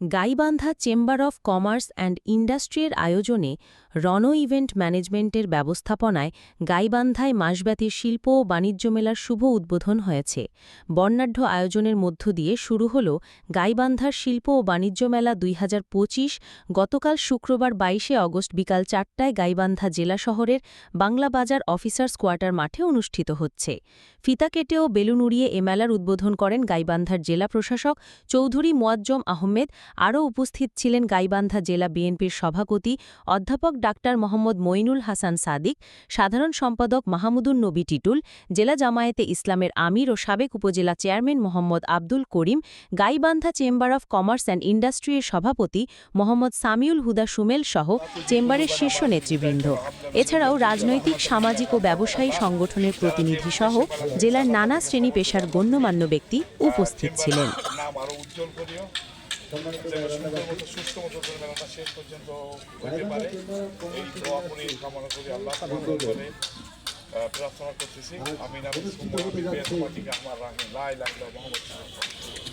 Gaibandha chamber of commerce and ইন্ডাস্ট্রির আয়োজনে রণ event ম্যানেজমেন্টের ব্যবস্থাপনায় গাইবান্ধায় মাসব্যাপী শিল্প ও বাণিজ্য মেলার শুভ উদ্বোধন হয়েছে। বর্ণাঢ্য আয়োজনের মধ্য দিয়ে শুরু হল গাইবান্ধার শিল্প ও বাণিজ্য মেলা দুই হাজার পঁচিশ। গতকাল শুক্রবার বাইশে অগস্ট বিকাল চারটায় গাইবান্ধা জেলা শহরের বাংলা বাজার অফিসার্স কোয়ার্টার মাঠে অনুষ্ঠিত হচ্ছে। ফিতা কেটে ও বেলুন উড়িয়ে এ মেলার উদ্বোধন করেন গাইবান্ধার জেলা প্রশাসক চৌধুরী মোয়াজ্জম আহমেদ আরও উপস্থিত ছিলেন গাইবান্ধা জেলা বিএনপির সভাপতি অধ্যাপক ডাক্তার মোহাম্মদ মইনুল হাসান সাদিক, সাধারণ সম্পাদক মাহমুদুন নবী টিটুল, জেলা জামায়াতে ইসলামের আমির ও সাবেক উপজেলা chairman Mohammad Abdul Karim, Gaibandha chamber of commerce and ইন্ডাস্ট্রির সভাপতি মোহাম্মদ সামিউল হুদা সুমেল সহ চেম্বারের শীর্ষ নেতৃবৃন্দ। এছাড়াও রাজনৈতিক, সামাজিক ও ব্যবসায়ী সংগঠনের প্রতিনিধি সহ জেলার নানা শ্রেণি পেশার গণ্যমান্য ব্যক্তি উপস্থিত ছিলেন। শেষ পর্যন্ত হতে পারে কামনা করি আল্লাহ করে প্রার্থনা করতেছি আমি নাম আমার রাহিম লাই লাগল মোহাম্মদ